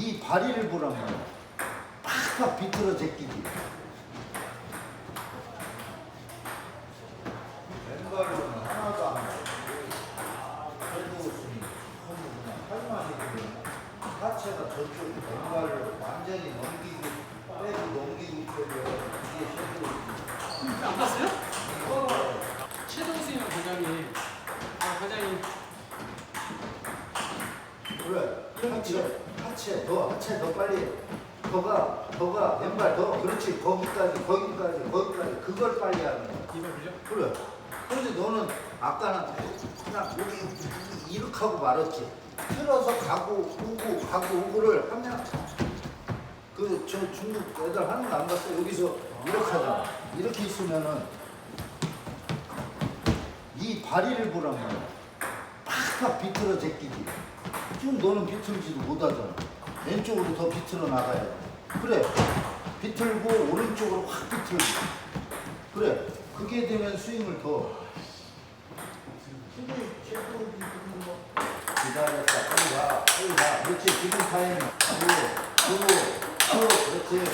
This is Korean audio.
네 다리를 보란 말이야. 팍팍 비틀어 제끼지. 왼발로는 하나도 안 돼. 그래도 있으니 그냥 할만이 되면 하체가 저쪽 왼발로 완전히 넘기고 빼고 넘기고 있어요. 이게 쉐도 안 봤어요? 최동수님 과장님. 아, 과장님. 그래 하체 하체 더 하체 더 빨리 더가 더가 왼발 더 그렇지. 거기까지 거기까지 거기까지. 그걸 빨리 하는 거야. 빌려? 그래. 그런데 너는 아까는 그냥 여기 이렇게 하고 말았지. 틀어서 가고 오고 가고 오고를 하면 그 저 중국 애들 하는 거 안 봤어? 여기서 이렇게 하잖아. 이렇게 있으면은 이 다리를 보란 말이야. 팍팍 비틀어 제끼지 지금 너는 비틀지도 못하잖아. 왼쪽으로 더 비틀어 나가야 돼. 그래. 비틀고 오른쪽으로 확 비틀고 그래. 그게 되면 스윙을 더. 기다렸다. 빨리 와. 빨리 와. 그렇지. 지금 타이밍 구구구 그렇지. 구구